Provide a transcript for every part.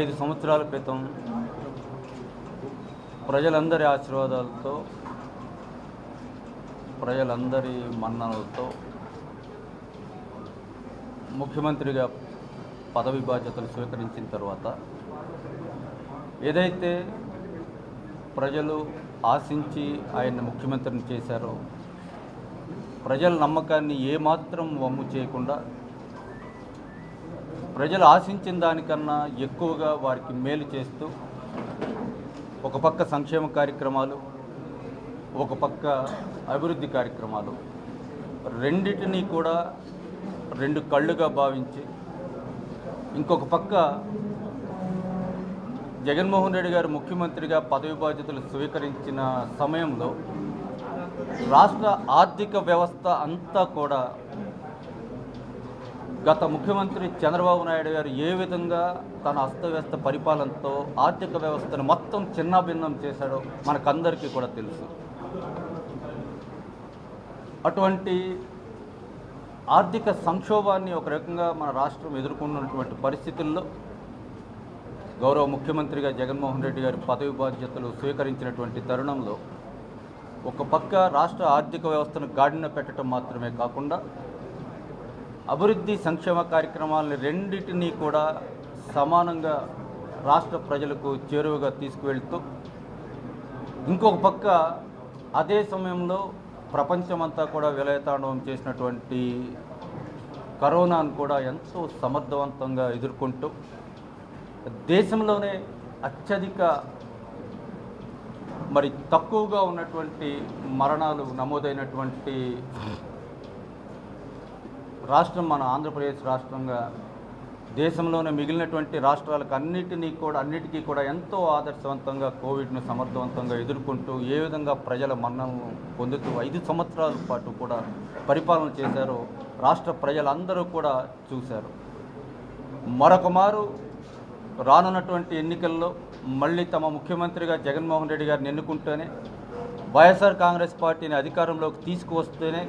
ఐదు సంవత్సరాల క్రితం ప్రజలందరి ఆశీర్వాదాలతో ప్రజలందరి మన్ననలతో ముఖ్యమంత్రిగా పదవి బాధ్యతలు స్వీకరించిన తర్వాత ఏదైతే ప్రజలు ఆశించి ఆయన ముఖ్యమంత్రిని చేశారో ప్రజల నమ్మకాన్ని ఏమాత్రం వమ్ము చేయకుండా ప్రజలు ఆశించిన దానికన్నా ఎక్కువగా వారికి మేలు చేస్తూ ఒక పక్క సంక్షేమ కార్యక్రమాలు ఒక పక్క అభివృద్ధి కార్యక్రమాలు. రెండిటినీ కూడా రెండు కళ్ళుగా భావించి ఇంకొక పక్క జగన్మోహన్ రెడ్డి గారు ముఖ్యమంత్రిగా పదవి బాధ్యతలు స్వీకరించిన సమయంలో రాష్ట్ర ఆర్థిక వ్యవస్థ అంతా కూడా గత ముఖ్యమంత్రి చంద్రబాబు నాయుడు గారు ఏ విధంగా తన అస్తవ్యస్త పరిపాలనతో ఆర్థిక వ్యవస్థను మొత్తం చిన్నాభిన్నం చేశాడో మనకందరికీ కూడా తెలుసు. అటువంటి ఆర్థిక సంక్షోభాన్ని ఒక రకంగా మన రాష్ట్రం ఎదుర్కొన్నటువంటి పరిస్థితుల్లో గౌరవ ముఖ్యమంత్రిగా జగన్మోహన్ రెడ్డి గారి పదవి బాధ్యతలు స్వీకరించినటువంటి తరుణంలో ఒక పక్క రాష్ట్ర ఆర్థిక వ్యవస్థను గాడిన పెట్టడం మాత్రమే కాకుండా అభివృద్ధి సంక్షేమ కార్యక్రమాలని రెండింటినీ కూడా సమానంగా రాష్ట్ర ప్రజలకు చేరువగా తీసుకువెళ్తూ ఇంకొక పక్క అదే సమయంలో ప్రపంచమంతా కూడా విలయతాండవం చేసినటువంటి కరోనాను కూడా ఎంతో సమర్థవంతంగా ఎదుర్కొంటూ దేశంలోనే అత్యధిక మరి తక్కువగా ఉన్నటువంటి మరణాలు నమోదైనటువంటి రాష్ట్రం మన ఆంధ్రప్రదేశ్ రాష్ట్రంగా దేశంలోనే మిగిలినటువంటి రాష్ట్రాలకు అన్నిటినీ కూడా అన్నిటికీ కూడా ఎంతో ఆదర్శవంతంగా కోవిడ్ను సమర్థవంతంగా ఎదుర్కొంటూ ఏ విధంగా ప్రజల మన్నను పొందుతూ ఐదు సంవత్సరాల పాటు కూడా పరిపాలన చేశారో రాష్ట్ర ప్రజలందరూ కూడా చూశారు. మరొక మారు రానున్నటువంటి ఎన్నికల్లో మళ్ళీ తమ ముఖ్యమంత్రిగా జగన్మోహన్ రెడ్డి గారిని ఎన్నుకుంటేనే వైఎస్ఆర్ కాంగ్రెస్ పార్టీని అధికారంలోకి తీసుకువస్తేనే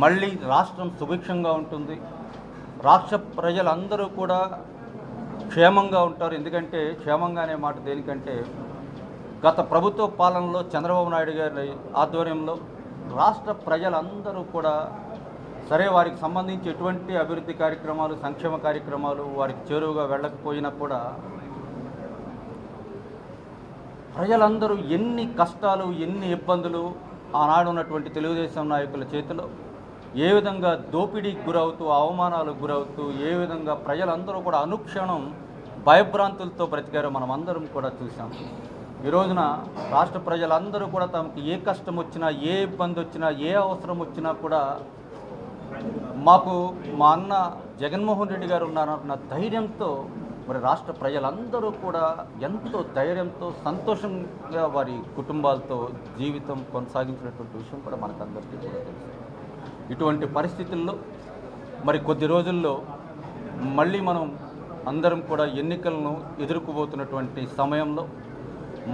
మళ్ళీ రాష్ట్రం సుభిక్షంగా ఉంటుంది. రాష్ట్ర ప్రజలందరూ కూడా క్షేమంగా ఉంటారు. ఎందుకంటే క్షేమంగా అనే మాట దేనికంటే గత ప్రభుత్వ పాలనలో చంద్రబాబు నాయుడు గారి ఆధ్వర్యంలో రాష్ట్ర ప్రజలందరూ కూడా సరే వారికి సంబంధించి ఎటువంటి అభివృద్ధి కార్యక్రమాలు సంక్షేమ కార్యక్రమాలు వారికి చేరువుగా వెళ్ళకపోయినా కూడా ప్రజలందరూ ఎన్ని కష్టాలు ఎన్ని ఇబ్బందులు ఆనాడు ఉన్నటువంటి తెలుగుదేశం నాయకుల చేతిలో ఏ విధంగా దోపిడీకి గురవుతూ అవమానాలకు గురవుతూ ఏ విధంగా ప్రజలందరూ కూడా అనుక్షణం భయభ్రాంతులతో బ్రతికారో మనం అందరం కూడా చూసాం ఈ రోజున రాష్ట్ర ప్రజలందరూ కూడా తమకు ఏ కష్టం వచ్చినా ఏ ఇబ్బంది వచ్చినా ఏ అవసరం వచ్చినా కూడా మాకు మా అన్న జగన్మోహన్ రెడ్డి గారు ఉన్నారన్న ధైర్యంతో మరి రాష్ట్ర ప్రజలందరూ కూడా ఎంతో ధైర్యంతో సంతోషంగా వారి కుటుంబాలతో జీవితం కొనసాగించినటువంటి విషయం కూడా మనకందరికీ కూడా తెలుసు. ఇటువంటి పరిస్థితుల్లో మరి కొద్ది రోజుల్లో మళ్ళీ మనం అందరం కూడా ఎన్నికలను ఎదుర్కోబోతున్నటువంటి సమయంలో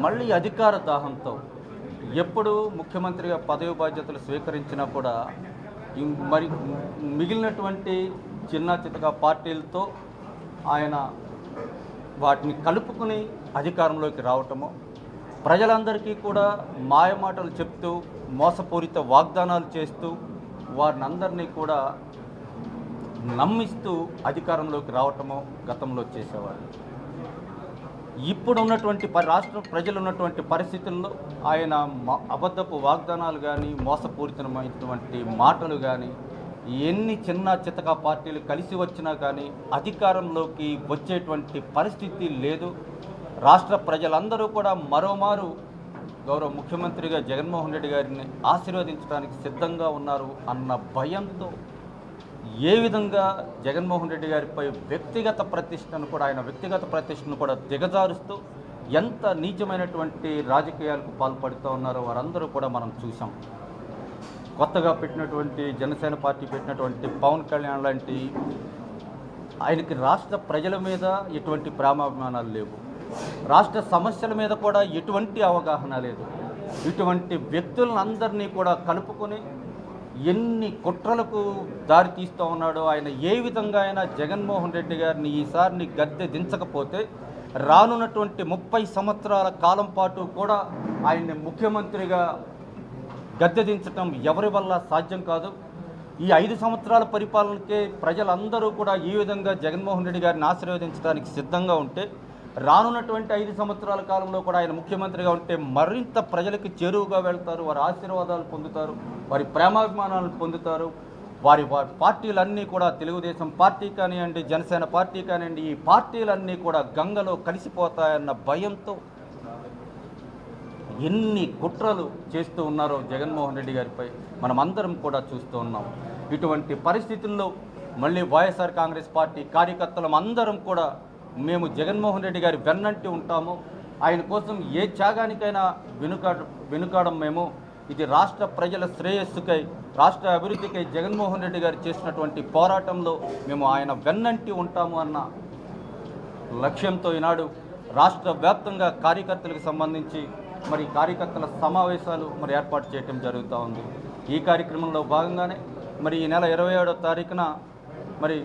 మళ్ళీ అధికార దాహంతో ఎప్పుడు ముఖ్యమంత్రిగా పదవి బాధ్యతలు స్వీకరించినా కూడా మరి మిగిలినటువంటి చిన్న చితక పార్టీలతో ఆయన వాటిని కలుపుకుని అధికారంలోకి రావటము ప్రజలందరికీ కూడా మాయమాటలు చెప్తూ మోసపూరిత వాగ్దానాలు చేస్తూ వారిని అందరినీ కూడా నమ్మిస్తూ అధికారంలోకి రావటము గతంలో చేసేవారు. ఇప్పుడు ఉన్నటువంటి ప- రాష్ట్ర ప్రజలు ఉన్నటువంటి పరిస్థితుల్లో ఆయన మ- అబద్ధపు వాగ్దానాలు కానీ మోసపూరితమైనటువంటి మాటలు కానీ ఎన్ని చిన్న చితక పార్టీలు కలిసి వచ్చినా కానీ అధికారంలోకి వచ్చేటువంటి పరిస్థితి లేదు. రాష్ట్ర ప్రజలందరూ కూడా మరోమారు గౌరవ ముఖ్యమంత్రిగా జగన్మోహన్ రెడ్డి గారిని ఆశీర్వదించడానికి సిద్ధంగా ఉన్నారు అన్న భయంతో ఏ విధంగా జగన్మోహన్ రెడ్డి గారిపై వ్యక్తిగత ప్రతిష్టను కూడా ఆయన వ్యక్తిగత ప్రతిష్టను కూడా దిగజారుస్తూ ఎంత నీచమైనటువంటి రాజకీయాలకు పాల్పడుతూ ఉన్నారో వారందరూ కూడా మనం చూసాం కొత్తగా పెట్టినటువంటి జనసేన పార్టీ పెట్టినటువంటి పవన్ కళ్యాణ్ లాంటి ఆయనకి రాష్ట్ర ప్రజల మీద ఎటువంటి ప్రేమాభిమానాలు లేవు. రాష్ట్ర సమస్యల మీద కూడా ఎటువంటి అవగాహన లేదు. ఇటువంటి వ్యక్తులను అందరినీ కూడా కలుపుకొని ఎన్ని కుట్రలకు దారి తీస్తూ ఉన్నాడో ఆయన ఏ విధంగా అయినా జగన్మోహన్ రెడ్డి గారిని ఈసారిని గద్దె దించకపోతే రానున్నటువంటి ముప్పై సంవత్సరాల కాలం పాటు కూడా ఆయన్ని ముఖ్యమంత్రిగా గద్దె దించటం ఎవరి వల్ల సాధ్యం కాదు. ఈ ఐదు సంవత్సరాల పరిపాలనకే ప్రజలందరూ కూడా ఈ విధంగా జగన్మోహన్ రెడ్డి గారిని ఆశీర్వదించడానికి సిద్ధంగా ఉంటే రానున్నటువంటి ఐదు సంవత్సరాల కాలంలో కూడా ఆయన ముఖ్యమంత్రిగా ఉంటే మరింత ప్రజలకు చేరువుగా వెళ్తారు వారి ఆశీర్వాదాలు పొందుతారు వారి ప్రేమాభిమానాలు పొందుతారు. వారి వారి పార్టీలన్నీ కూడా తెలుగుదేశం పార్టీ కానివ్వండి జనసేన పార్టీ కానివ్వండి ఈ పార్టీలన్నీ కూడా గంగలో కలిసిపోతాయన్న భయంతో ఎన్ని కుట్రలు చేస్తూ ఉన్నారో జగన్మోహన్ రెడ్డి గారిపై మనమందరం కూడా చూస్తూ ఉన్నాం. ఇటువంటి పరిస్థితుల్లో మళ్ళీ వైఎస్ఆర్ కాంగ్రెస్ పార్టీ కార్యకర్తలం అందరం కూడా మేము జగన్మోహన్ రెడ్డి గారి వెన్నంటి ఉంటాము. ఆయన కోసం ఏ త్యాగానికైనా వెనుకాడ వెనుకాడం మేము. ఇది రాష్ట్ర ప్రజల శ్రేయస్సుకై రాష్ట్ర అభివృద్ధికై జగన్మోహన్ రెడ్డి గారు చేసినటువంటి పోరాటంలో మేము ఆయన వెన్నంటి ఉంటాము అన్న లక్ష్యంతో ఈనాడు రాష్ట్ర వ్యాప్తంగా కార్యకర్తలకు సంబంధించి మరి కార్యకర్తల సమావేశాలు మరి ఏర్పాటు చేయటం జరుగుతూ ఉంది. ఈ కార్యక్రమంలో భాగంగానే మరి ఈ నెల ఇరవై ఏడో తారీఖున మరి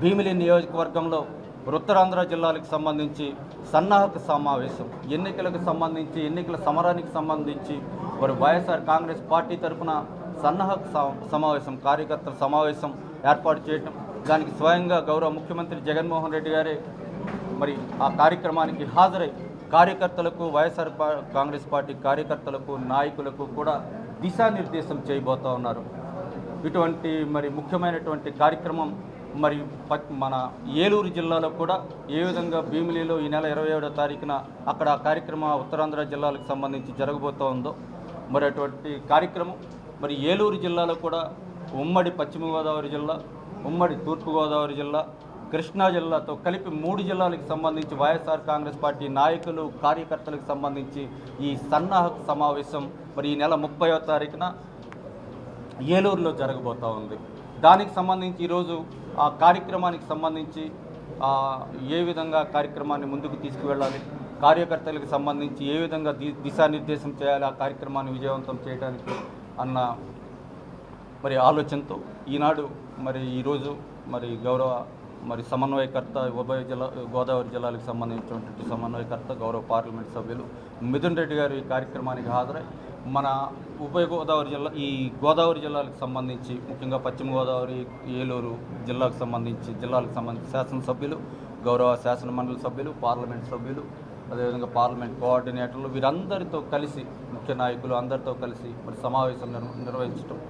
భీమిలి నియోజకవర్గంలో ఉత్తరాంధ్ర జిల్లాలకు సంబంధించి సన్నాహక సమావేశం ఎన్నికలకు సంబంధించి ఎన్నికల సమరానికి సంబంధించి మరి వైఎస్ఆర్ కాంగ్రెస్ పార్టీ తరఫున సన్నాహక సమావేశం కార్యకర్తల సమావేశం ఏర్పాటు చేయటం. దానికి స్వయంగా గౌరవ ముఖ్యమంత్రి జగన్మోహన్ రెడ్డి గారే మరి ఆ కార్యక్రమానికి హాజరై కార్యకర్తలకు వైఎస్ఆర్ పా- కాంగ్రెస్ పార్టీ కార్యకర్తలకు నాయకులకు కూడా దిశానిర్దేశం చేయబోతా ఉన్నారు. ఇటువంటి మరి ముఖ్యమైనటువంటి కార్యక్రమం మరి ప- మన ఏలూరు జిల్లాలో కూడా ఏ విధంగా భీమిలిలో ఈ నెల ఇరవై ఏడో తారీఖున అక్కడ కార్యక్రమ కార్యక్రమం ఉత్తరాంధ్ర జిల్లాలకు సంబంధించి జరగబోతూ ఉందో మరి అటువంటి కార్యక్రమం మరి ఏలూరు జిల్లాలో కూడా ఉమ్మడి పశ్చిమ గోదావరి జిల్లా ఉమ్మడి తూర్పుగోదావరి జిల్లా కృష్ణా జిల్లాతో కలిపి మూడు జిల్లాలకు సంబంధించి వైఎస్ఆర్ కాంగ్రెస్ పార్టీ నాయకులు కార్యకర్తలకు సంబంధించి ఈ సన్నాహక సమావేశం మరి ఈ నెల ముప్పయో తారీఖున ఏలూరులో జరగబోతూ ఉంది. దానికి సంబంధించి ఈరోజు ఆ కార్యక్రమానికి సంబంధించి ఏ విధంగా కార్యక్రమాన్ని ముందుకు తీసుకువెళ్ళాలి కార్యకర్తలకు సంబంధించి ఏ విధంగా ది దిశానిర్దేశం చేయాలి ఆ కార్యక్రమాన్ని విజయవంతం చేయడానికి అన్న మరి ఆలోచనతో ఈనాడు మరి ఈరోజు మరి గౌరవ మరి సమన్వయకర్త ఉభయ జిల్లా గోదావరి జిల్లాలకు సంబంధించినటువంటి సమన్వయకర్త గౌరవ పార్లమెంట్ సభ్యులు మిథున్ రెడ్డి గారు ఈ కార్యక్రమానికి హాజరై మన ఉభయ గోదావరి జిల్లా ఈ గోదావరి జిల్లాలకు సంబంధించి ముఖ్యంగా పశ్చిమ గోదావరి ఏలూరు జిల్లాకు సంబంధించి జిల్లాలకు సంబంధించి శాసనసభ్యులు గౌరవ శాసన మండలి సభ్యులు పార్లమెంట్ సభ్యులు అదేవిధంగా పార్లమెంట్ కోఆర్డినేటర్లు వీరందరితో కలిసి ముఖ్య నాయకులు అందరితో కలిసి మరి సమావేశం నిర్వహించడం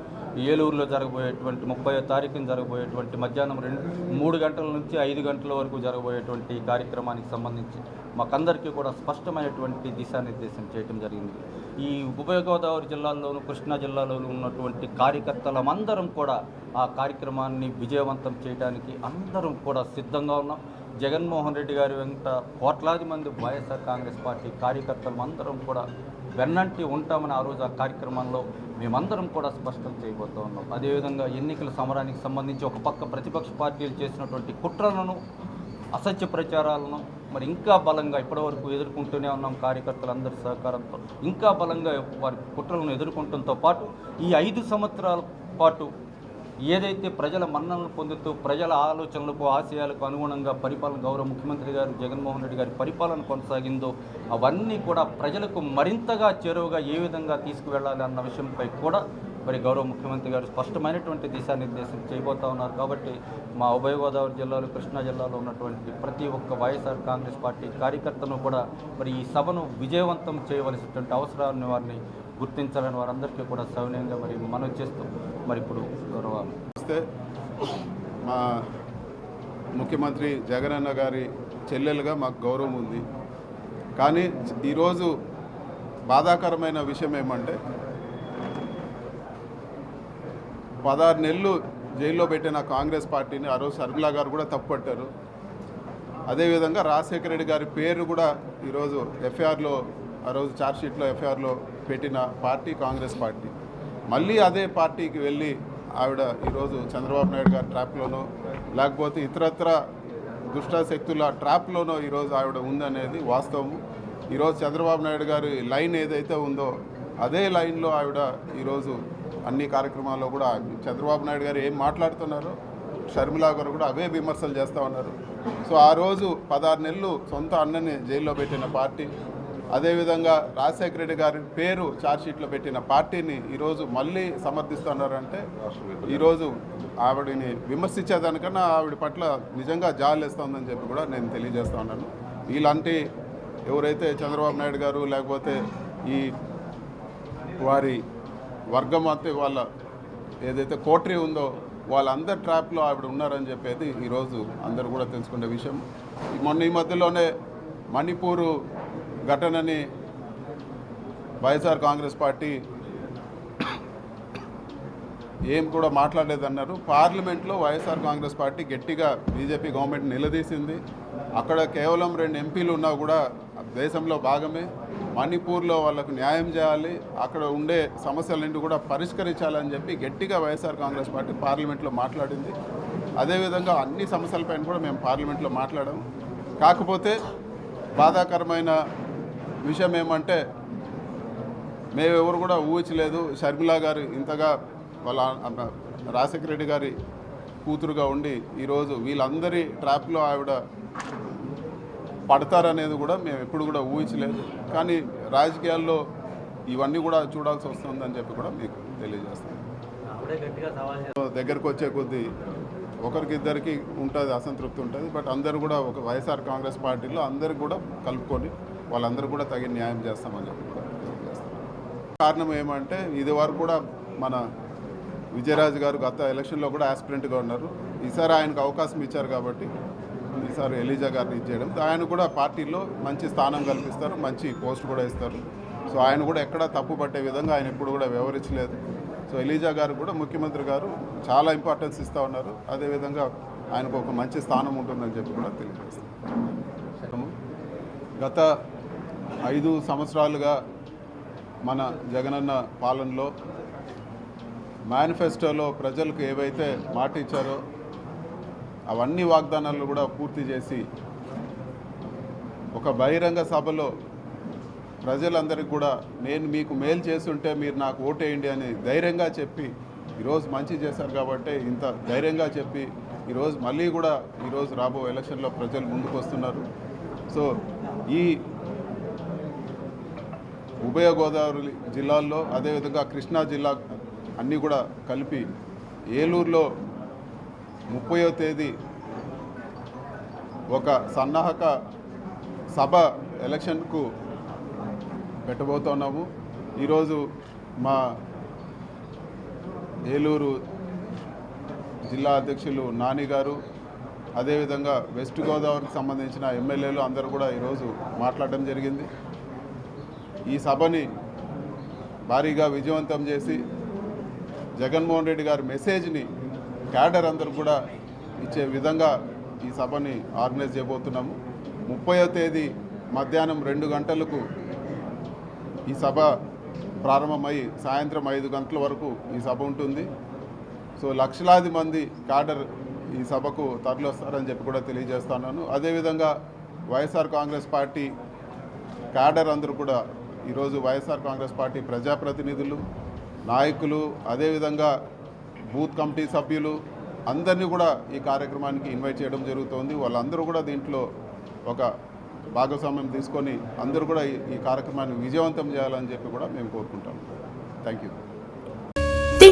ఏలూరులో జరగబోయేటువంటి ముప్పై తారీఖున జరగబోయేటువంటి మధ్యాహ్నం రెండు మూడు గంటల నుంచి ఐదు గంటల వరకు జరగబోయేటువంటి కార్యక్రమానికి సంబంధించి మాకందరికీ కూడా స్పష్టమైనటువంటి దిశానిర్దేశం చేయడం జరిగింది. ఈ ఉభయ గోదావరి జిల్లాల్లోనూ కృష్ణా జిల్లాలోనూ ఉన్నటువంటి కార్యకర్తలమందరం కూడా ఆ కార్యక్రమాన్ని విజయవంతం చేయడానికి అందరం కూడా సిద్ధంగా ఉన్నాం. జగన్మోహన్ రెడ్డి గారి వెంట కోట్లాది మంది వైఎస్ఆర్ కాంగ్రెస్ పార్టీ కార్యకర్తలు అందరం కూడా వెన్నంటి ఉంటామని ఆ రోజు ఆ కార్యక్రమంలో మేమందరం కూడా స్పష్టం చేయబోతూ ఉన్నాం. అదేవిధంగా ఎన్నికల సమరానికి సంబంధించి ఒక పక్క ప్రతిపక్ష పార్టీలు చేసినటువంటి కుట్రలను అసత్య ప్రచారాలను మరి ఇంకా బలంగా ఇప్పటివరకు ఎదుర్కొంటూనే ఉన్నాం కార్యకర్తలందరి సహకారంతో. ఇంకా బలంగా వారి కుట్రలను ఎదుర్కొంటంతో పాటు ఈ ఐదు సంవత్సరాల పాటు ఏదైతే ప్రజల మన్ననలు పొందుతూ ప్రజల ఆలోచనలకు ఆశయాలకు అనుగుణంగా పరిపాలన గౌరవ ముఖ్యమంత్రి గారు జగన్మోహన్ రెడ్డి గారి పరిపాలన కొనసాగిందో అవన్నీ కూడా ప్రజలకు మరింతగా చేరువగా ఏ విధంగా తీసుకువెళ్ళాలి అన్న విషయంపై కూడా మరి గౌరవ ముఖ్యమంత్రి గారు స్పష్టమైనటువంటి దిశానిర్దేశం చేయబోతా ఉన్నారు. కాబట్టి మా ఉభయ గోదావరి జిల్లాలో కృష్ణా జిల్లాలో ఉన్నటువంటి ప్రతి ఒక్క వైఎస్ఆర్ కాంగ్రెస్ పార్టీ కార్యకర్తను కూడా మరి ఈ సభను విజయవంతం చేయవలసినటువంటి అవసరాన్ని వారిని గుర్తించాలని వారందరికీ కూడా సవినయంగా మరి మనం చేస్తూ మరి ఇప్పుడు గౌరవ వస్తే మా ముఖ్యమంత్రి జగనన్న గారి చెల్లెలుగా మాకు గౌరవం ఉంది. కానీ ఈరోజు బాధాకరమైన విషయం ఏమంటే పదహారు నెలలు జైల్లో పెట్టిన కాంగ్రెస్ పార్టీని ఆ రోజు శర్మిలా గారు కూడా తప్పుపట్టారు. అదేవిధంగా రాజశేఖర రెడ్డి గారి పేరు కూడా ఈరోజు ఎఫ్ఐఆర్లో ఆ రోజు ఛార్జ్షీట్లో ఎఫ్ఐఆర్లో పెట్టిన పార్టీ కాంగ్రెస్ పార్టీ. మళ్ళీ అదే పార్టీకి వెళ్ళి ఆవిడ ఈరోజు చంద్రబాబు నాయుడు గారి ట్రాప్లోనో లేకపోతే ఇతరత్ర దుష్ట శక్తుల ట్రాప్లోనో ఈరోజు ఆవిడ ఉందనేది వాస్తవము. ఈరోజు చంద్రబాబు నాయుడు గారి లైన్ ఏదైతే ఉందో అదే లైన్లో ఆవిడ ఈరోజు అన్ని కార్యక్రమాల్లో కూడా చంద్రబాబు నాయుడు గారు ఏం మాట్లాడుతున్నారో షర్మిలా గారు కూడా అవే విమర్శలు చేస్తూ ఉన్నారు. సో ఆ రోజు పదహారు నెలలు సొంత అన్నని జైల్లో పెట్టిన పార్టీ అదేవిధంగా రాజశేఖర రెడ్డి గారి పేరు ఛార్జ్షీట్లో పెట్టిన పార్టీని ఈరోజు మళ్ళీ సమర్థిస్తున్నారంటే ఈరోజు ఆవిడని విమర్శించేదానికన్నా ఆవిడ పట్ల నిజంగా జాలేస్తుందని చెప్పి కూడా నేను తెలియజేస్తా ఉన్నాను. ఇలాంటి ఎవరైతే చంద్రబాబు నాయుడు గారు లేకపోతే ఈ వారి వర్గం అంతే వాళ్ళ ఏదైతే కోటరీ ఉందో వాళ్ళందరి ట్రాప్లో ఆవిడ ఉన్నారని చెప్పేది ఈరోజు అందరూ కూడా తెలుసుకునే విషయం. మొన్న ఈ మధ్యలోనే మణిపూరు ఘటనని వైఎస్ఆర్ కాంగ్రెస్ పార్టీ ఏం కూడా మాట్లాడలేదన్నారు. పార్లమెంట్లో వైఎస్ఆర్ కాంగ్రెస్ పార్టీ గట్టిగా బీజేపీ గవర్నమెంట్ నిలదీసింది. అక్కడ కేవలం రెండు ఎంపీలు ఉన్నా కూడా దేశంలో భాగమే. మణిపూర్లో వాళ్ళకు న్యాయం చేయాలి అక్కడ ఉండే సమస్యలన్నింటి కూడా పరిష్కరించాలని చెప్పి గట్టిగా వైఎస్ఆర్ కాంగ్రెస్ పార్టీ పార్లమెంట్లో మాట్లాడింది. అదేవిధంగా అన్ని సమస్యలపైన కూడా మేము పార్లమెంట్లో మాట్లాడాము. కాకపోతే బాధాకరమైన విషయం ఏమంటే మేము ఎవరు కూడా ఊహించలేదు. షర్మిలా గారు ఇంతగా వాళ్ళ రాజశేఖర రెడ్డి గారి కూతురుగా ఉండి ఈరోజు వీళ్ళందరి ట్రాప్లో ఆవిడ పడతారనేది కూడా మేము ఎప్పుడు కూడా ఊహించలేదు. కానీ రాజకీయాల్లో ఇవన్నీ కూడా చూడాల్సి వస్తుందని చెప్పి కూడా మీకు తెలియజేస్తాను. దగ్గరకు వచ్చే కొద్దీ ఒకరికిద్దరికి ఉంటుంది అసంతృప్తి ఉంటుంది. బట్ అందరూ కూడా ఒక వైఎస్ఆర్ కాంగ్రెస్ పార్టీలో అందరికి కూడా కలుపుకొని వాళ్ళందరూ కూడా తగిన న్యాయం చేస్తామని చెప్పి కూడా కారణం ఏమంటే ఇది వరకు కూడా మన విజయరాజు గారు గత ఎలక్షన్లో కూడా ఆస్పిరెంట్గా ఉన్నారు. ఈసారి ఆయనకు అవకాశం ఇచ్చారు కాబట్టి ఈసారి ఎలిజా గారిని ఇచ్చేయడం ఆయన కూడా పార్టీలో మంచి స్థానం కల్పిస్తారు మంచి పోస్ట్ కూడా ఇస్తారు. సో ఆయన కూడా ఎక్కడ తప్పు పట్టే విధంగా ఆయన ఎప్పుడు కూడా వ్యవహరించలేదు. సో ఎలీజా గారు కూడా ముఖ్యమంత్రి గారు చాలా ఇంపార్టెన్స్ ఇస్తూ ఉన్నారు. అదేవిధంగా ఆయనకు ఒక మంచి స్థానం ఉంటుందని చెప్పి కూడా తెలియజేస్తాం. గత ఐదు సంవత్సరాలుగా మన జగనన్న పాలనలో మేనిఫెస్టోలో ప్రజలకు ఏవైతే మాట ఇచ్చారో అవన్నీ వాగ్దానాలు కూడా పూర్తి చేసి ఒక బహిరంగ సభలో ప్రజలందరికీ కూడా నేను మీకు మేలు చేస్తుంటే మీరు నాకు ఓటేయండి అని ధైర్యంగా చెప్పి ఈరోజు మంచి చేశారు కాబట్టి ఇంత ధైర్యంగా చెప్పి ఈరోజు మళ్ళీ కూడా ఈరోజు రాబో ఎలక్షన్లో ప్రజలు ముందుకు వస్తున్నారు. సో ఈ ఉభయ గోదావరి జిల్లాల్లో అదేవిధంగా కృష్ణా జిల్లా అన్నీ కూడా కలిపి ఏలూరులో ముప్పయో తేదీ ఒక సన్నాహక సభ ఎలక్షన్కు పెట్టబోతున్నాము ఈరోజు మా ఏలూరు జిల్లా అధ్యక్షులు నాని గారు అదేవిధంగా వెస్ట్ గోదావరికి సంబంధించిన ఎమ్మెల్యేలు అందరూ కూడా ఈరోజు మాట్లాడడం జరిగింది. ఈ సభని భారీగా విజయవంతం చేసి జగన్మోహన్ రెడ్డి గారి మెసేజ్ని క్యాడర్ అందరూ కూడా ఇచ్చే విధంగా ఈ సభని ఆర్గనైజ్ చేయబోతున్నాము. ముప్పయో తేదీ మధ్యాహ్నం రెండు గంటలకు ఈ సభ ప్రారంభమై సాయంత్రం ఐదు గంటల వరకు ఈ సభ ఉంటుంది. సో లక్షలాది మంది క్యాడర్ ఈ సభకు తరలిస్తారని చెప్పి కూడా తెలియజేస్తున్నాను. అదేవిధంగా వైఎస్ఆర్ కాంగ్రెస్ పార్టీ క్యాడర్ అందరూ కూడా ఈరోజు వైఎస్ఆర్ కాంగ్రెస్ పార్టీ ప్రజాప్రతినిధులు నాయకులు అదేవిధంగా బూత్ కమిటీ సభ్యులు అందరినీ కూడా ఈ కార్యక్రమానికి ఇన్వైట్ చేయడం జరుగుతోంది. వాళ్ళందరూ కూడా దీంట్లో ఒక భాగస్వామ్యం తీసుకొని అందరూ కూడా ఈ- ఈ కార్యక్రమాన్ని విజయవంతం చేయాలని చెప్పి కూడా మేము కోరుకుంటాం. Thank you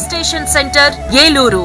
sub station center Eluru